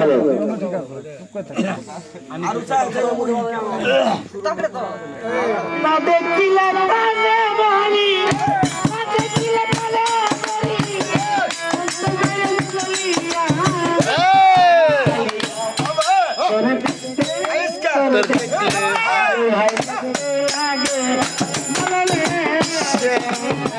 Hello মরি না দেখিলে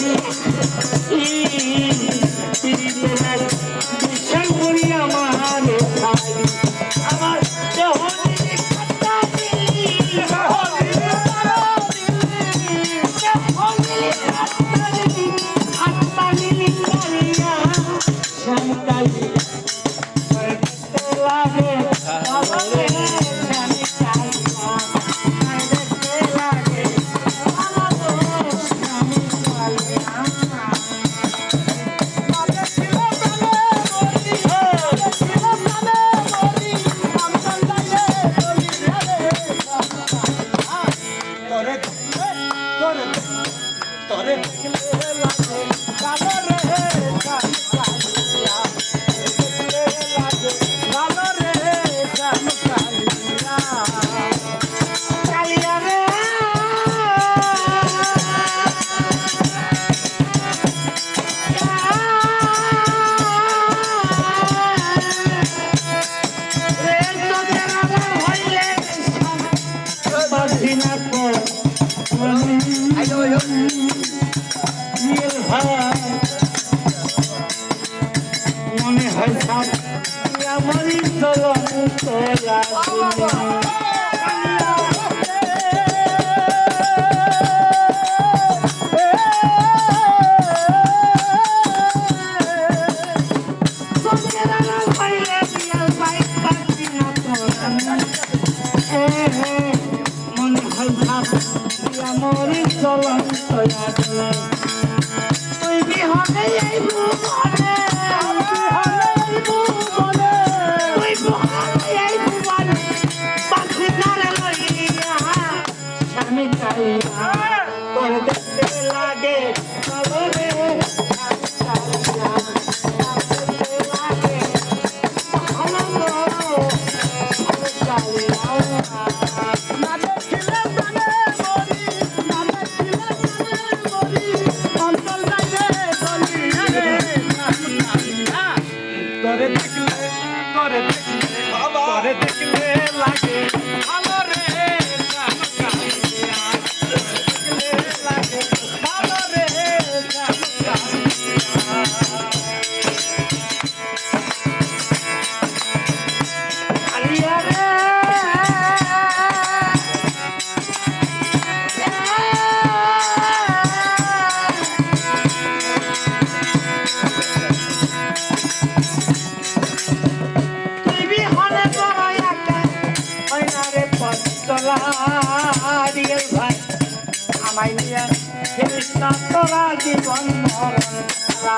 Thank. আমারই চলন তোরা মরি চলন তোরা তুই বিহনে এই ভুবনে স্বামী চাইয়া তোর দেখতে লাগে কবরে লাগে ভালো না না দেখিলে জানে মরি অন্তর লাগে গলি রে তোরে দেখলে তোরে দেখলে তোরে দেখলে লাগে পস্তলা রিয়েল ভাই আমায় নিয়ে খেলিস না তোরা জীবন মরণ খেলা